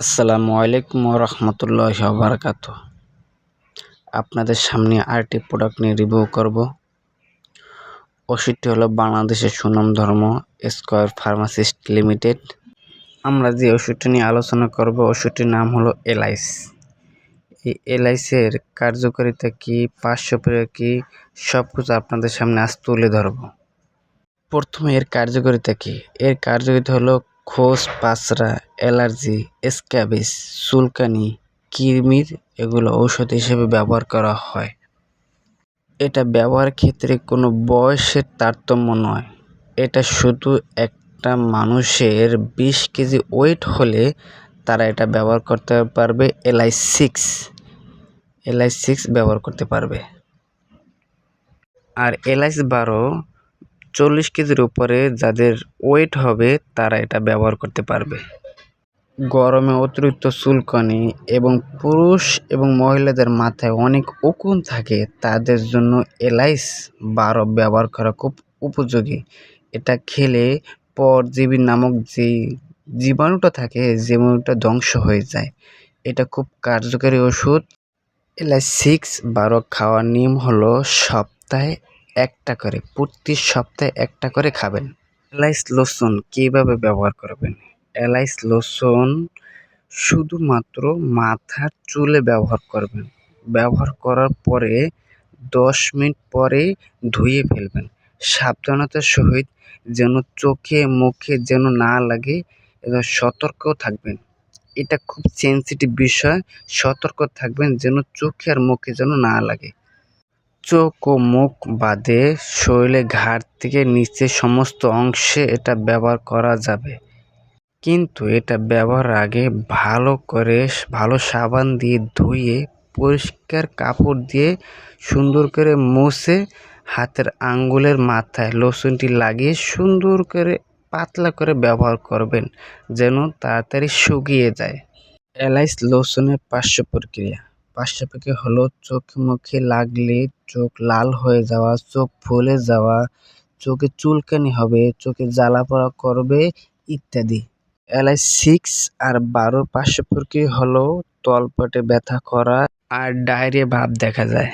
আসসালামু আলাইকুম রহমতুল্লাহ বারকাত আপনাদের সামনে আরেকটি প্রোডাক্ট নিয়ে রিভিউ করব। ওষুধটি হলো বাংলাদেশের সুনাম ধর্ম স্কোয়ার ফার্মাসিস্ট লিমিটেড। আমরা যে ওষুধটি নিয়ে আলোচনা করব, ওষুধটির নাম হলো এলাইস এই এলাইসের কার্যকারিতা কি, পার্শ্ব কী সব কিছু আপনাদের সামনে আজ তুলে ধরব। প্রথমে এর কার্যকারিতা কি? এর কার্যকারিতা হলো খোস, পাঁচড়া, অ্যালার্জি স্ক্যাবিস চুলকানি কৃমির এগুলো ঔষধ হিসেবে ব্যবহার করা হয়। এটা ব্যবহার ক্ষেত্রে কোনো বয়সের তারতম্য নয়। এটা শুধু একটা মানুষের বিশ কেজি ওয়েট হলে তারা এটা ব্যবহার করতে পারবে, এলআই সিক্স এলআই সিক্স ব্যবহার করতে পারবে। আর এলআইস বারো চল্লিশ কেজির উপরে যাদের ওয়েট হবে, তারা এটা ব্যবহার করতে পারবে। গরমে অতিরিক্ত চুলকানি এবং পুরুষ এবং মহিলাদের মাথায় অনেক উকুন থাকে, তাদের জন্য এলাইস বারো ব্যবহার করা খুব উপযোগী। এটা খেলে পরজীবী নামক যে জীবাণুটা থাকে জীবাণুটা ধ্বংস হয়ে যায়। এটা খুব কার্যকারী ওষুধ। এলাই সিক্স বারো খাওয়ার নিয়ম হলো সপ্তাহে একটা করে, প্রতি সপ্তাহে একটা করে খাবেন। এলাইস লোশন কীভাবে ব্যবহার করবেন? এলাইস লোশন শুধুমাত্র মাথার চুলে ব্যবহার করবেন। ব্যবহার করার পরে দশ মিনিট পরে ধুয়ে ফেলবেন। সাবধানতার সহিত যেন চোখে, মুখে যেন না লাগে এবং সতর্ক থাকবেন। এটা খুব সেন্সিটিভ বিষয়। সতর্ক থাকবেন যেন চোখে আর মুখে যেন না লাগে। চোখ ও মুখ বাদে শরীরে ঘাড় থেকে নিচে সমস্ত অংশে এটা ব্যবহার করা যাবে। কিন্তু এটা ব্যবহার আগে ভালো করে ভালো সাবান দিয়ে ধুয়ে, পরিষ্কার কাপড় দিয়ে সুন্দর করে মুছে হাতের আঙ্গুলের মাথায় লোশনটি লাগিয়ে সুন্দর করে পাতলা করে ব্যবহার করবেন, যেন তাড়াতাড়ি শুকিয়ে যায়। এলাইস লোশনের পার্শ্ব প্রক্রিয়া। পার্শ্ব প্রক্রিয়া হলো চোখ মুখে লাগলে চোখ লাল হয়ে যাওয়া, চোখ ফুলে যাওয়া, চোখে চুলকানি হবে, চোখে জ্বালা পড়া করবে ইত্যাদি। এলাই সিক্স আর বারো পার্শ্বপক্ষে হলো তলপেটে ব্যথা করা আর ডায়রিয়া ভাব দেখা যায়।